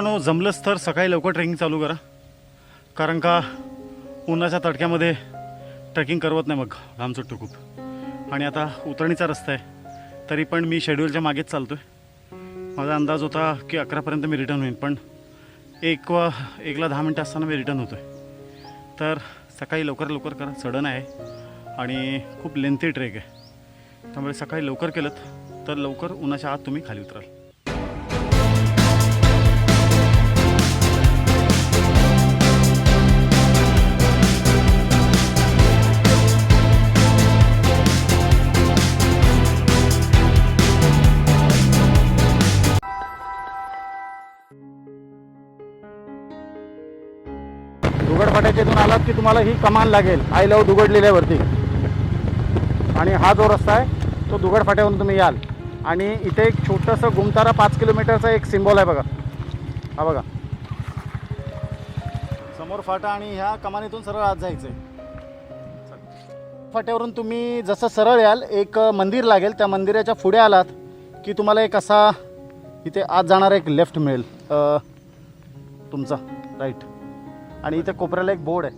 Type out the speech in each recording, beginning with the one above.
मित्रांनो जमलंच तर सकाळी लवकर ट्रेकिंग चालू करा. कारण का उन्हाच्या तडक्यामध्ये ट्रेकिंग करवत नाही मग घाम सुटतो खूप. आणि आता उतरणीचा रस्ता आहे. तरी पण मी शेड्यूलच्या मागेच चालतो आहे माझा अंदाज होता की अकरापर्यंत मी रिटर्न होईन पण एक व एकला दहा मिनटं असताना मी रिटर्न होतो आहे तर सकाळी लवकर लवकर करा सडन आहे. आणि खूप लेंथी ट्रेक आहे. त्यामुळे सकाळी लवकर केलं तर लवकर उन्हाच्या आत तुम्ही खाली उतराल. दुगड फाट्याच्या इथून आलात की तुम्हाला ही कमान लागेल. आय लव दुगड लिहिल्यावरती आणि हा जो रस्ता आहे तो दुगड फाट्यावरून तुम्ही याल. आणि इथे एक छोटंसं गुमतारा पाच किलोमीटरचा एक सिम्बॉल आहे बघा. हा बघा. समोर फाटा आणि ह्या कमानीतून सरळ आत जायचं आहे फाट्यावरून तुम्ही जसं सरळ याल एक मंदिर लागेल. त्या मंदिराच्या पुढे आलात की तुम्हाला एक असा इथे आत जाणारा एक लेफ्ट मिळेल. तुमचा. राईट आणि इथे कोपऱ्याला एक बोर्ड आहे.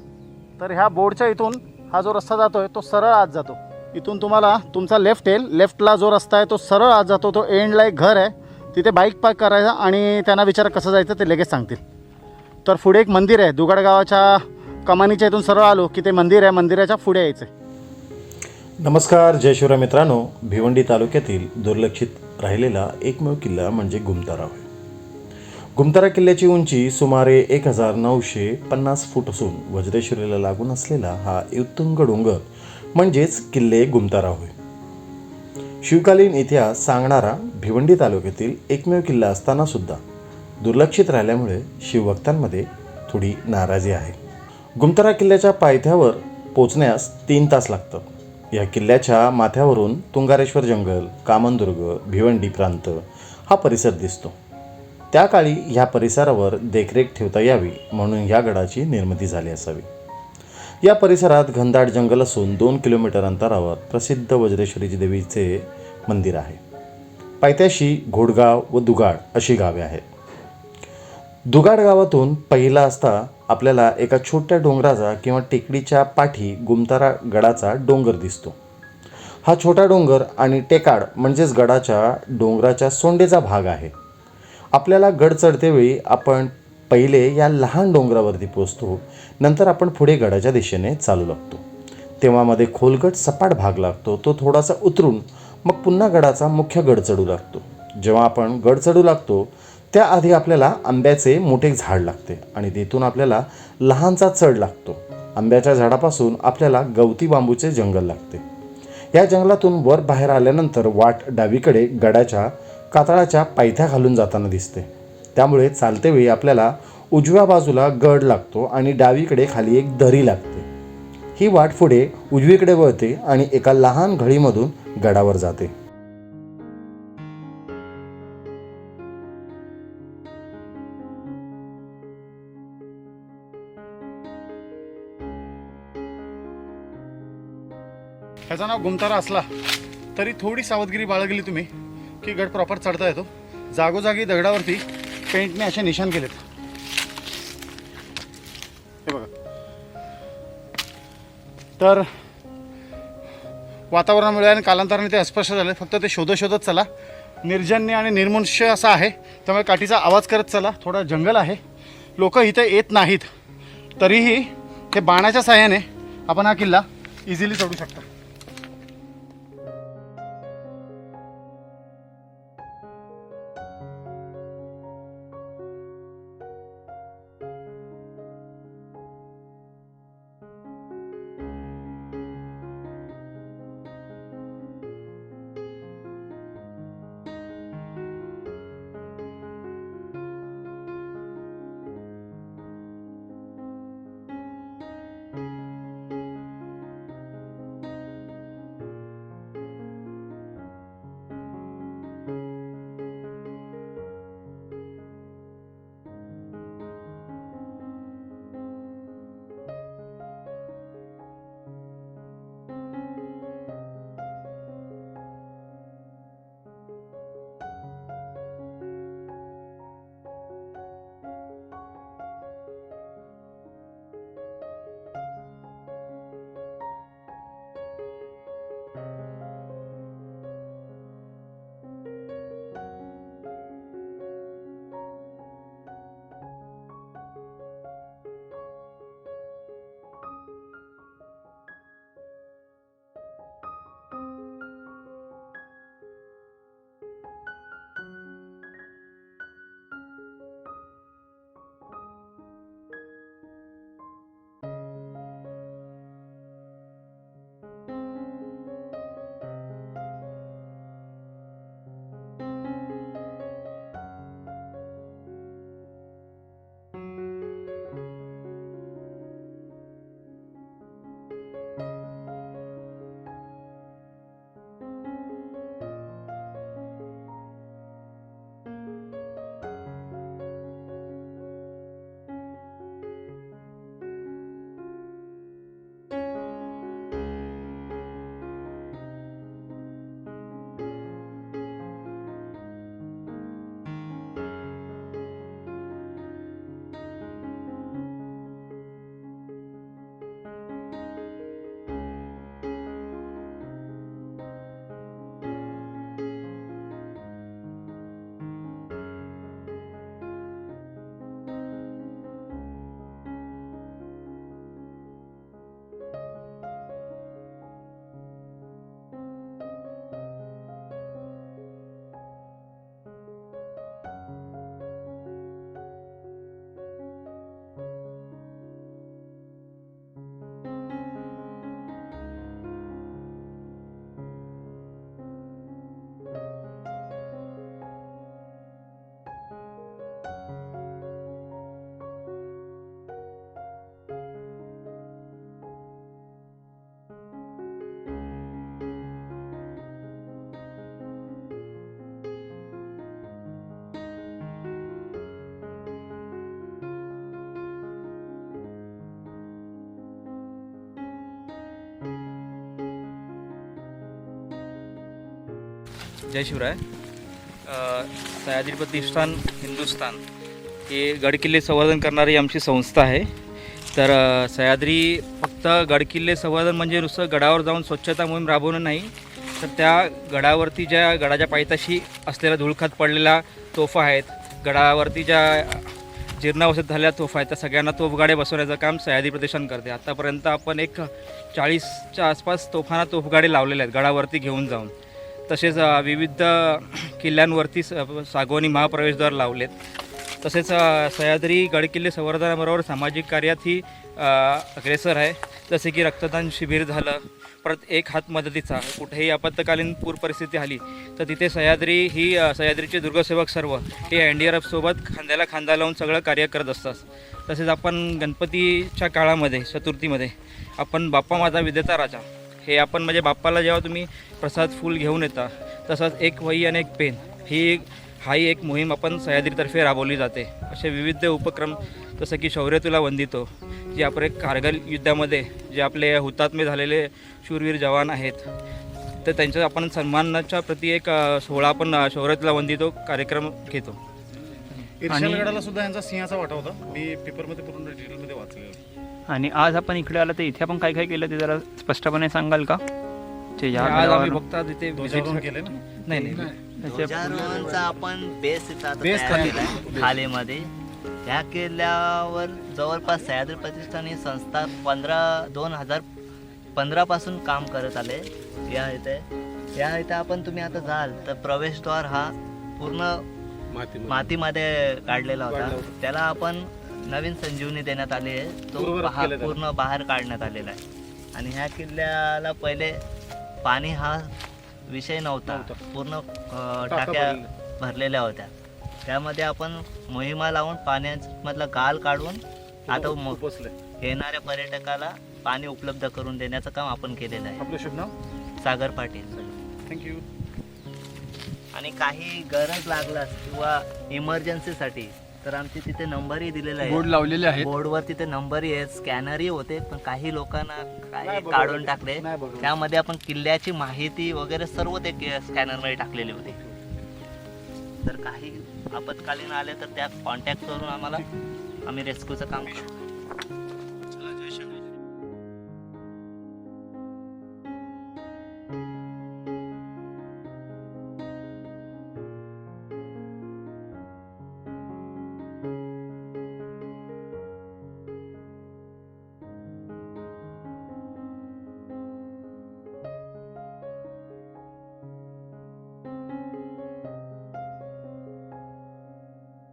तर ह्या बोर्डच्या इथून हा जो रस्ता जातो आहे तो सरळ आत जातो. इथून तुम्हाला तुमचा लेफ्ट येईल. लेफ्टला जो रस्ता आहे तो सरळ आत जातो. तो एंडला एक घर आहे. तिथे बाईक पार्क करायचा आणि त्यांना विचारा कसं जायचं ते लगेच सांगतील. तर पुढे एक मंदिर आहे. दुगाड गावाच्या कमानीच्या इथून सरळ आलो की ते मंदिर आहे. मंदिराच्या पुढे यायचं आहे नमस्कार. जय शिवराय मित्रांनो. भिवंडी तालुक्यातील दुर्लक्षित राहिलेला एकमेव किल्ला म्हणजे गुमतारा होय. गुमतारा किल्ल्याची उंची सुमारे एक हजार नऊशे पन्नास फूट असून वज्रेश्वरीला लागून असलेला हा उत्तुंग डोंगर म्हणजेच किल्ले गुमतारा होय. शिवकालीन इतिहास सांगणारा भिवंडी तालुक्यातील एकमेव किल्ला असताना सुद्धा दुर्लक्षित राहिल्यामुळे शिवभक्तांमध्ये थोडी नाराजी आहे. गुमतारा किल्ल्याच्या पायथ्यावर पोचण्यास तीन तास लागतात. या किल्ल्याच्या माथ्यावरून तुंगारेश्वर जंगल कामनदुर्ग भिवंडी प्रांत हा परिसर दिसतो. त्या काळी ह्या परिसरावर देखरेख ठेवता यावी म्हणून ह्या गडाची निर्मिती झाली असावी. या परिसरात घनदाट जंगल असून दोन किलोमीटर अंतरावर प्रसिद्ध वज्रेश्वरीची देवीचे मंदिर आहे. पायथ्याशी घोडगाव व दुगाड अशी गावे आहेत. दुगाड गावातून पहिला असता आपल्याला एका छोट्या डोंगराचा किंवा टेकडीच्या पाठी गुमतारा गडाचा डोंगर दिसतो. हा छोटा डोंगर आणि टेकाड म्हणजेच गडाच्या डोंगराच्या सोंडेचा भाग आहे. आपल्याला गड चढतेवेळी आपण पहिले या लहान डोंगरावरती पोचतो नंतर आपण पुढे गडाच्या दिशेने चालू लागतो. तेव्हा मध्ये खोलगट सपाट भाग लागतो. तो थोडासा उतरून मग पुन्हा गडाचा मुख्य गड चढू लागतो. जेव्हा आपण गड चढू लागतो त्याआधी आपल्याला आंब्याचे मोठे झाड लागते आणि तिथून आपल्याला लहानचा चढ लागतो. आंब्याच्या झाडापासून आपल्याला गवती बांबूचे जंगल लागते. या जंगलातून वर बाहेर आल्यानंतर वाट डावीकडे गडाच्या कातळाच्या पायथ्या घालून जाताना दिसते. त्यामुळे चालते वेळी आपल्याला उजव्या बाजूला गड लागतो आणि डावीकडे खाली एक दरी लागते. ही वाट पुढे उजवीकडे वळते आणि एका लहान घळीमधून गडावर जाते. ह्याचं नाव गुमतारा असला तरी थोडी सावधगिरी बाळगली तुम्ही. की गड प्रॉपर चढता येतो. जागोजागी दगडावरती पेंटने असे निशाण केलेत. हे बघा. तर वातावरणामुळे आणि कालांतराने ते अस्पष्ट झाले. फक्त ते शोधत शोधत चला. निर्जन्य आणि निर्मनुष्य असा आहे. त्यामुळे काठीचा आवाज करत चला. थोडा जंगल आहे. लोक इथे येत नाहीत. तरीही हे बाणाच्या साह्याने आपण हा किल्ला इझिली चढू शकता. जय शिवराय. सह्याद्री प्रतिष्ठान हिंदुस्तान हे गडकिल्ले संवर्धन करणारी आमची संस्था आहे. तर सह्याद्री फक्त गडकिल्ले संवर्धन म्हणजे नुसतं गडावर जाऊन स्वच्छता मोहीम राबवणं नाही तर त्या गडावरती ज्या गडाच्या पायथ्याशी असलेला धुळखात पडलेला तोफा आहेत गडावरती ज्या जीर्णावस्थेत झालेल्या तोफा आहेत त्या सगळ्यांना तोफगाडे बसवण्याचं काम सह्याद्री प्रतिष्ठान करते. आत्तापर्यंत आपण एक चाळीसच्या आसपास तोफांना तोफगाडे लावलेले आहेत गडावरती घेऊन जाऊन. तसेच विविध किल्ल्यांवरती स सागवानी महाप्रवेशद्वार लावलेत. तसेच सह्याद्री गडकिल्ले संवर्धनाबरोबर सामाजिक कार्यात ही अग्रेसर आहे. जसे की रक्तदान शिबिर झालं परत एक हात मदतीचा. कुठेही आपत्कालीन पूर परिस्थिती आली तर तिथे सह्याद्री ही सह्याद्रीचे दुर्गसेवक सर्व हे एन डी आर एफसोबत खांद्याला खांदा लावून सगळं कार्य करत असतात. तसेच आपण गणपतीच्या काळामध्ये चतुर्थीमध्ये आपण बाप्पा माझा विजेता राजा. हे आपण म्हणजे बाप्पाला जेव्हा तुम्ही प्रसाद फूल घेऊन येता तसंच एक वही आणि एक पेन ही हाही एक मोहीम आपण सह्याद्रीतर्फे राबवली जाते. असे विविध उपक्रम जसं की शौर्य तुला वंदितो जे आपले कारगिल युद्धामध्ये जे आपले हुतात्मे झालेले शूरवीर जवान आहेत तर त्यांच्या आपण सन्मानाच्या प्रती एक सोहळा आपण शौर्य तुला वंदितो कार्यक्रम घेतो. सुद्धा यांचा सिंहाचा वाटा होता. मी पेपरमध्ये पूर्ण डिटेलमध्ये वाचलेलं. आणि आज आपण इकडे आलो तर इथे आपण काय काय केलं ते जरा स्पष्टपणे सांगाल का? जे या आज आम्ही बघता तिथे ध्वजारोहण केले ना? नाही नाही. ध्वजारोहणचा आपण बेस इथं आता बेस तयार खालीमध्ये. ह्या किल्ल्यावर जवळपास सह्याद्री प्रतिष्ठान ही संस्था पंधरा दोन हजार पंधरापासून काम करत आले. या इथे. या इथे आपण तुम्ही आता जाल तर प्रवेशद्वार हा पूर्ण मातीमध्ये. काढलेला होता. त्याला आपण नवीन संजीवनी देण्यात आली आहे. तो त्याला. पूर्ण बाहेर काढण्यात आलेला आहे. आणि ह्या किल्ल्याला पहिले पाणी हा विषय नव्हता. पूर्ण टाक्या भरलेल्या. होत्या. त्यामध्ये आपण मोहिमा लावून पाण्यामधला गाल काढून आता मो- बसले येणाऱ्या पर्यटकाला पाणी उपलब्ध करून देण्याचं काम आपण केलेलं आहे. आपलं शुभ नाव? सागर पाटील. थँक्यू आणि काही गरज लागल्यास किंवा इमर्जन्सीसाठी तर आमचे तिथे नंबरही दिलेले आहे बोर्ड लावलेले आहेत. बोर्डवर तिथे नंबरही आहेत स्कॅनरही होते पण काही लोकांना काय नाही. काढून टाकले. नाही. त्यामध्ये आपण किल्ल्याची माहिती वगैरे सर्व ते स्कॅनरमध्ये टाकलेली होती. तर काही आपत्कालीन आले तर त्या कॉन्टॅक्ट करून आम्हाला आम्ही रेस्क्यूचं काम करतो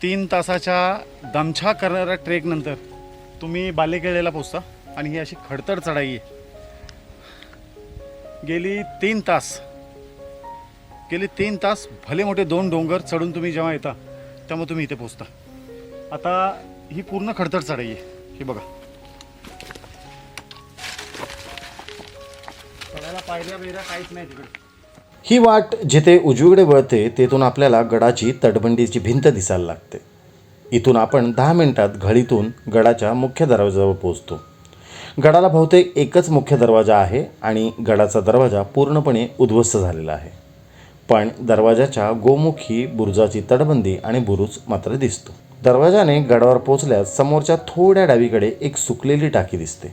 तीन तासाच्या दमछा करणाऱ्या ट्रेकनंतर तुम्ही बालेकिल्ल्याला पोचता आणि ही अशी खडतर चढाई आहे. गेली तीन तास गेली तीन तास भले मोठे दोन डोंगर चढून तुम्ही जेव्हा येता त्यामुळे तुम्ही इथे पोचता आता ही पूर्ण खडतर चढाई आहे. ही बघा. चढायला पायऱ्या बिऱ्या काहीच नाही तिकडे. ही वाट जिथे उजवीकडे वळते तेथून आपल्याला गडाची तटबंदीची भिंत दिसायला लागते. इथून आपण दहा मिनिटात घळीतून गडाच्या मुख्य दरवाजावर पोहोचतो. गडाला बहुतेक एकच मुख्य दरवाजा आहे आणि गडाचा दरवाजा पूर्णपणे उद्ध्वस्त झालेला आहे. पण दरवाजाच्या गोमुखी बुरुजाची तटबंदी आणि बुरुज मात्र दिसतो. दरवाजाने गडावर पोचल्यास समोरच्या थोड्या डावीकडे एक सुकलेली टाकी दिसते.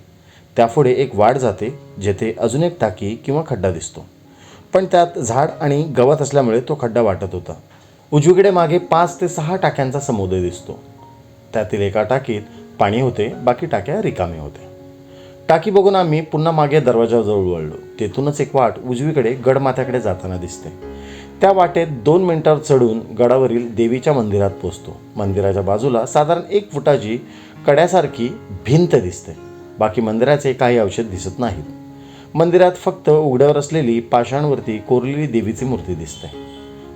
त्यापुढे एक वाट जाते जेथे अजून एक टाकी किंवा खड्डा दिसतो. पण त्यात झाड आणि गवत असल्यामुळे तो खड्डा वाटत होता. उजवीकडे मागे पाच ते सहा टाक्यांचा समुदय दिसतो. त्यातील एका टाकीत पाणी होते बाकी टाक्या रिकामे होते. टाकी बघून आम्ही पुन्हा मागे दरवाजाजवळ वळलो. तेथूनच एक वाट उजवीकडे गडमाथ्याकडे जाताना दिसते. त्या वाटेत दोन मिनिटावर चढून गडावरील देवीच्या मंदिरात पोचतो. मंदिराच्या बाजूला साधारण एक फुटाची कड्यासारखी भिंत दिसते. बाकी मंदिराचे काही औषध दिसत नाहीत. मंदिरात फक्त उघड्यावर असलेली पाषाणवरती कोरलेली देवीची मूर्ती दिसते.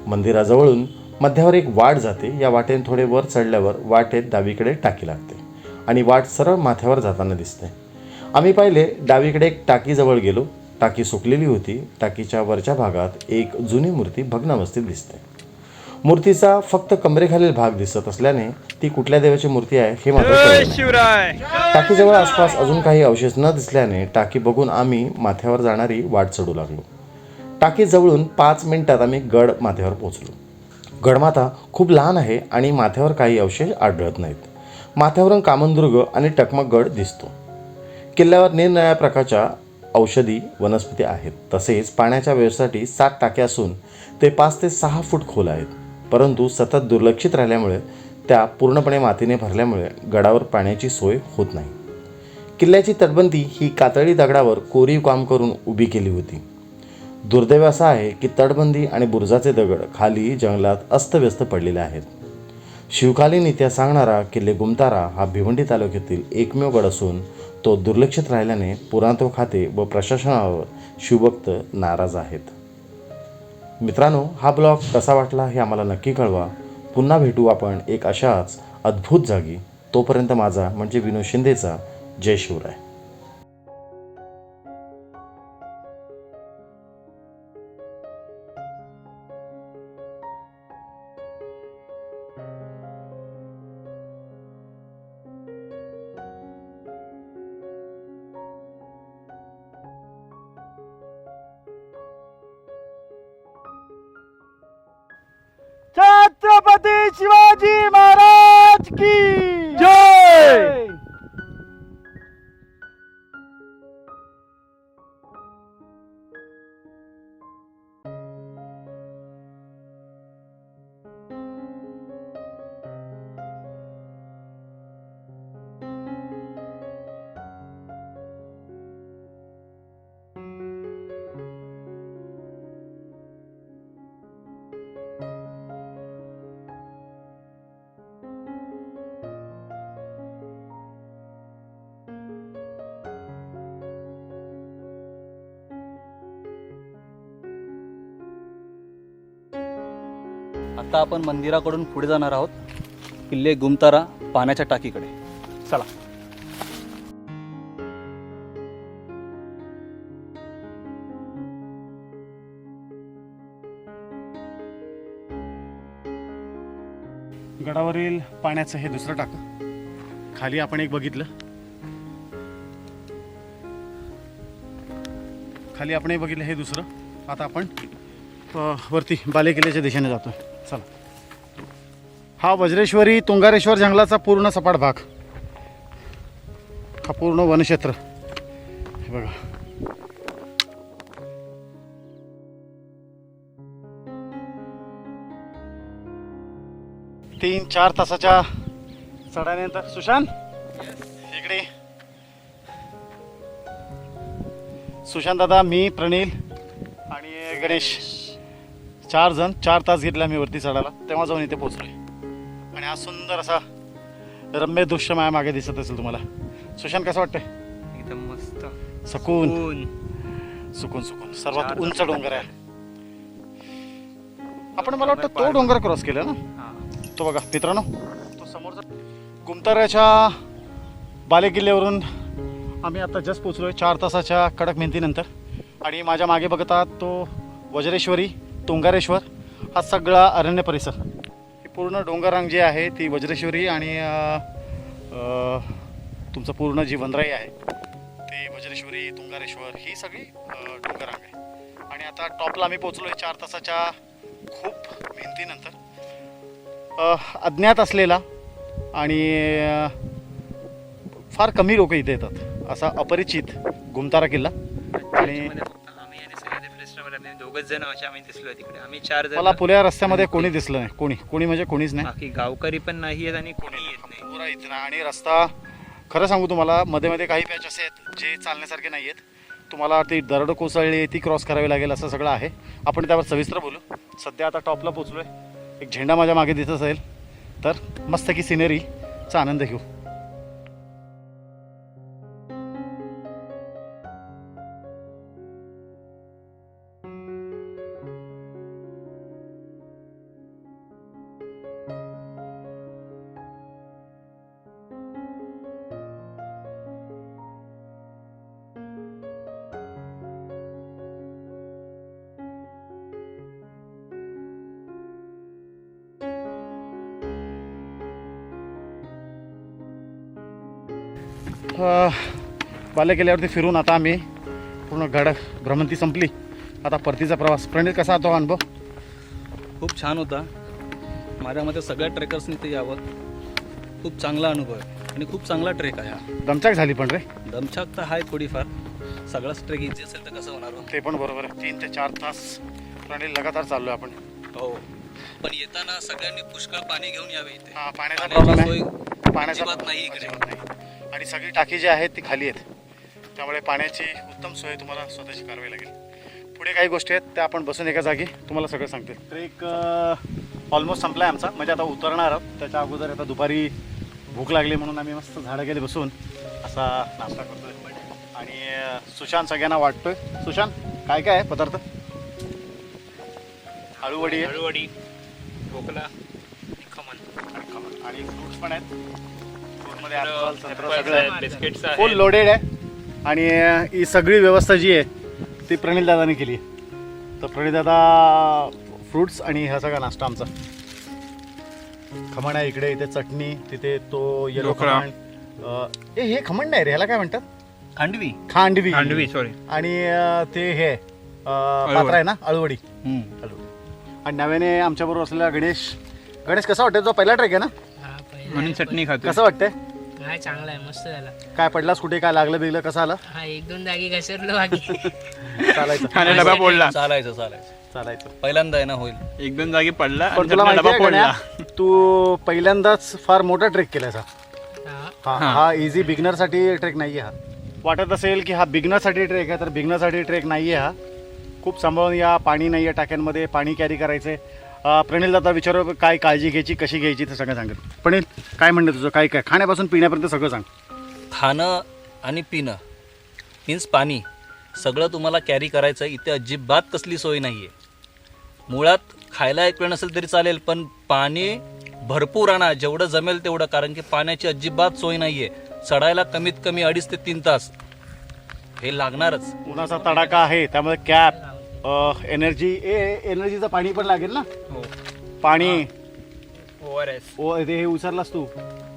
मंदिराजवळून मध्यावर एक वाट जाते. या वाटेने थोडे वर चढल्यावर वाटेत डावीकडे टाकी लागते आणि वाट सरळ माथ्यावर जाताना दिसते. आम्ही पाहिले डावीकडे एक टाकीजवळ गेलो. टाकी सुकलेली होती. टाकीच्या वरच्या भागात एक जुनी मूर्ती भग्नावस्थेत दिसते. मूर्तीचा फक्त कमरेखालील भाग दिसत असल्याने ती कुठल्या देवाची मूर्ती आहे हे मात्र. शिवराय. टाकीजवळ आसपास अजून काही अवशेष न दिसल्याने टाकी बघून आम्ही माथ्यावर जाणारी वाट चढू लागलो. टाकीजवळून पाच मिनिटात आम्ही गड माथ्यावर पोहोचलो. गडमाथा खूप लहान आहे आणि माथ्यावर काही अवशेष आढळत नाहीत. माथ्यावरून कामनदुर्ग आणि टकमक गड दिसतो. किल्ल्यावर निरनिराळ्या प्रकारच्या औषधी वनस्पती आहेत. तसेच पाण्याच्या व्यवस्थेसाठी सात टाक्या असून ते पाच ते सहा फूट खोल आहेत. परंतु सतत दुर्लक्षित राहिल्यामुळे त्या पूर्णपणे मातीने भरल्यामुळे गडावर पाण्याची सोय होत नाही. किल्ल्याची तटबंदी ही कातळी दगडावर कोरीव काम करून उभी केली होती. दुर्दैव असा आहे की तटबंदी आणि बुरुजाचे दगड खाली जंगलात अस्तव्यस्त पडलेले आहेत. शिवकालीन इतिहास सांगणारा किल्ले गुमतारा हा भिवंडी तालुक्यातील एकमेव गड असून तो दुर्लक्षित राहिल्याने पुरातत्व खाते व प्रशासनावर शिवभक्त नाराज आहेत. मित्रांनो हा ब्लॉग कसा वाटला हे आम्हाला नक्की कळवा. पुन्हा भेटू आपण एक अशाच अद्भुत जागी. तोपर्यंत माझा म्हणजे विनोद शिंदेचा जय शिवराय. शिवाजी महाराज की आता आपण मंदिराकडून पुढे जाणार आहोत. किल्ले गुमतारा पाण्याच्या टाकीकडे. चला. गडावरील पाण्याचं हे दुसरं टाकं. खाली आपण एक बघितलं. खाली आपण एक बघितलं हे दुसरं. आता आपण वरती वरती बालेकिल्ल्याच्या दिशेने जातो चला. हा वज्रेश्वरी तुंगारेश्वर जंगलाचा पूर्ण सपाट भाग. हा पूर्ण वनक्षेत्र. हे बघा. तीन चार तासाच्या चढानंतर सुशांत? इकडे. सुशांत दादा मी प्रणील आणि गणेश. चार जण चार तास घेतला मी वरती चढायला. तेव्हा जाऊन इथे पोचलोय आणि हा सुंदर असा रम्य दृश्य माझ्या मागे दिसत असेल तुम्हाला. सुशांत कसं वाटतंय? एकदम मस्त. सकून. सुकून. सुकून सर्वात उंच डोंगर आहे. आपण मला वाटतं तो डोंगर क्रॉस केला ना? हा. तो बघा मित्रांनो तो समोरचा गुमताऱ्याच्या बालेकिल्ल्यावरून आम्ही आता जस्ट पोचलोय चार तासाच्या कडक मेहनतीनंतर. आणि माझ्या मागे बघतात तो वज्रेश्वरी तुंगारेश्वर हा सगळा अरण्य परिसर. ही पूर्ण डोंगररांग जी आहे ती वज्रेश्वरी आणि तुमचं पूर्ण जी वनराई आहे. ती वज्रेश्वरी तुंगारेश्वर ही सगळी डोंगररांग आहे. आणि आता टॉपला आम्ही पोचलोय चार तासाच्या खूप मेहनतीनंतर. अज्ञात असलेला आणि फार कमी लोक इथे येतात असा अपरिचित गुमतारा किल्ला. आणि आम्ही दोघच जण असे आम्ही दिसलो तिकडे. आम्ही चार जण. मला पुल्या रस्त्यामध्ये कोणी दिसलं नाही कोणी? कोणी म्हणजे कोणीच नाही. बाकी गावकरी पण नाही आहेत आणि कोणी येत नाही. पुरा इथे नाही आणि रस्ता खरं सांगू तुम्हाला मध्ये मध्ये काही पॅच असे आहेत जे चालण्यासारखे नाही आहेत. तुम्हाला ती दरड कोसळली ती क्रॉस करावी लागेल असं सगळं आहे. आपण त्यावर सविस्तर बोलू. सध्या आता टॉपला पोचलोय एक झेंडा माझ्या मागे दिसत असेल तर मस्त की सिनेरीचा आनंद घेऊ. बाले किल्ल्यावरती फिरून आता आम्ही पूर्ण गड भ्रमंती संपली. आता परतीचा प्रवास. प्रणित कसा होता अनुभव? खूप छान होता. माझ्या मते सगळ्या ट्रेकर्सनी ते यावं. खूप चांगला अनुभव आहे. आणि खूप चांगला ट्रेक आहे हा. दमचाक झाली पण रे. दमछाक तर आहे थोडीफार. सगळाच ट्रेक इझी असेल तर कसं होणार हो? ते पण बरोबर आहे. तीन ते चार तास प्रणित लगातार चाललोय आपण. हो. पण येताना सगळ्यांनी पुष्कळ पाणी घेऊन यावे इथे. हा, पाण्याचा सोय आहे. पाण्याचा अजिबात नाही इकडे. अजिबात नाही. आणि सगळी टाकी जी आहेत ती खाली आहेत. त्यामुळे पाण्याची उत्तम सोय तुम्हाला स्वतःची करावी लागेल. पुढे काही गोष्टी आहेत त्या आपण बसून एका जागी तुम्हाला सगळं सांगते ट्रेक ऑलमोस्ट संपला आहे आमचा. म्हणजे आता उतरणार आहोत. त्याच्या अगोदर आता दुपारी भूक लागली म्हणून आम्ही मस्त झाडं गेले बसून. असा नाश्ता करतोय. आणि सुशांत सगळ्यांना वाटतोय. सुशांत काय काय आहे पदार्थ? आळूवडी आहे. हळूवडी ढोकला खमण आणि खमण. आणि फ्रुट्स पण आहेत. फुल लोडेड आहे. आणि ही सगळी व्यवस्था जी आहे ती प्रणिल दादाने केली आहे. तर प्रणिल दादा फ्रुट्स आणि हा सगळा नाश्ता आमचा. खमण आहे इकडे इथे चटणी तिथे तो येलो. खमण. ए हे खमण नाही रे ह्याला काय म्हणतात? खांडवी. खांडवी. खांडवी सॉरी आणि ते हे पात्र आहे ना अळूवडी. आणि नव्याने आमच्याबरोबर असलेला गणेश. गणेश कसा वाटतं तो पहिला ट्रेक आहे ना? हा पहिला म्हणून चटणी खातो कसं वाटतंय? पण- हा चांगला आहे मस्त झाला. काय पडलास कुठे काय लागलं बिगलं? कसं आलं? हा एक दोन जागी घसरलो बाकी. चालायचं. आणि डबा पोडला चालायचं चालायचं. चालायचं. पहिल्यांदा आहे ना होईल. एक दोन जागी पडला आणि पण तुला माहिती डबा आहे पोडला गण्या, तू पहिल्यांदाच फार मोठा ट्रेक केलाय हा. हा हा. हा इझी बिगनरसाठी ट्रेक नाही आहे हा. वाटत असेल की हा बिगनरसाठी ट्रेक आहे तर बिगनरसाठी ट्रेक नाही आहे हा. खूप सांभाळून या पाणी नाही आहे टाक्यांमध्ये पाणी कॅरी करायचं. आहे प्रणिल दादा विचारू काय काळजी घ्यायची कशी घ्यायची ते सगळं सांगत प्रणिल काय म्हणणं तुझं? काय काय खाण्यापासून पिण्यापर्यंत सगळं सांग. खाणं आणि पिणं मीन्स पाणी सगळं तुम्हाला कॅरी करायचं आहे. इथे अजिबात कसली सोय नाही आहे मुळात खायला एक वेळ नसेल तरी चालेल पण पाणी भरपूर आणा. जेवढं जमेल तेवढं कारण की पाण्याची अजिबात सोय नाही आहे चढायला कमीत कमी अडीच ते तीन तास. हे लागणारच. उन्हाचा तडाखा आहे त्यामुळे कॅप एनर्जी ए एनर्जीचं पाणी पण लागेल ना? हो. पाणी. ओआर एस ओ ते हे उचललास तू.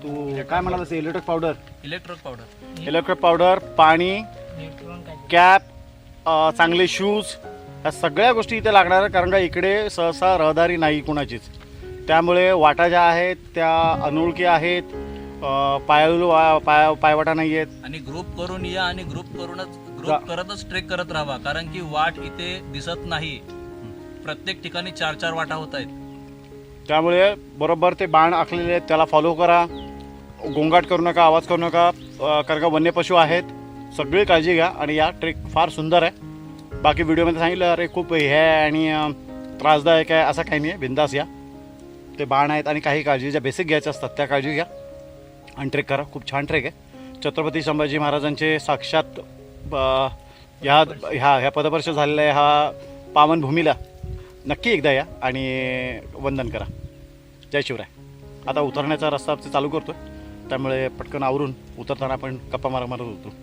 तू काय म्हणालास? Electric powder electric powder electric powder पाणी कॅप चांगले शूज ह्या सगळ्या गोष्टी इथे लागणार कारण का इकडे सहसा रहदारी नाही कुणाचीच. त्यामुळे वाटा ज्या आहेत त्या अनोळखी आहेत. वा- पाय पायवाटा नाही आहेत. आणि ग्रुप करून या आणि ग्रुप करूनच ग्रुप करतच ट्रेक करत राहा कारण की वाट इथे दिसत नाही. प्रत्येक ठिकाणी चार चार वाटा होत आहेत. त्यामुळे बरोबर ते बाण आखलेले आहेत. त्याला फॉलो करा. गोंगाट करू नका आवाज करू नका. अ, कारण का वन्य पशु आहेत. सगळी काळजी घ्या आणि या ट्रेक फार सुंदर आहे. बाकी व्हिडिओमध्ये सांगितलं अरे खूप हे आहे आणि अ, त्रासदायक आहे. असं काही नाही आहे बिंदास या. ते बाण आहेत आणि काही काळजी ज्या बेसिक घ्यायच्या असतात त्या काळजी घ्या. आणि ट्रेक करा. खूप छान ट्रेक आहे. छत्रपती संभाजी महाराजांचे साक्षात ह्या ह्या ह्या पदपर्श झालेला आहे हा पावनभूमीला नक्की एकदा या आणि वंदन करा. जय शिवराय. आता उतरण्याचा रस्ता चालू करतो त्यामुळे पटकन आवरून उतरताना आपण गप्पा मारा मारत होतो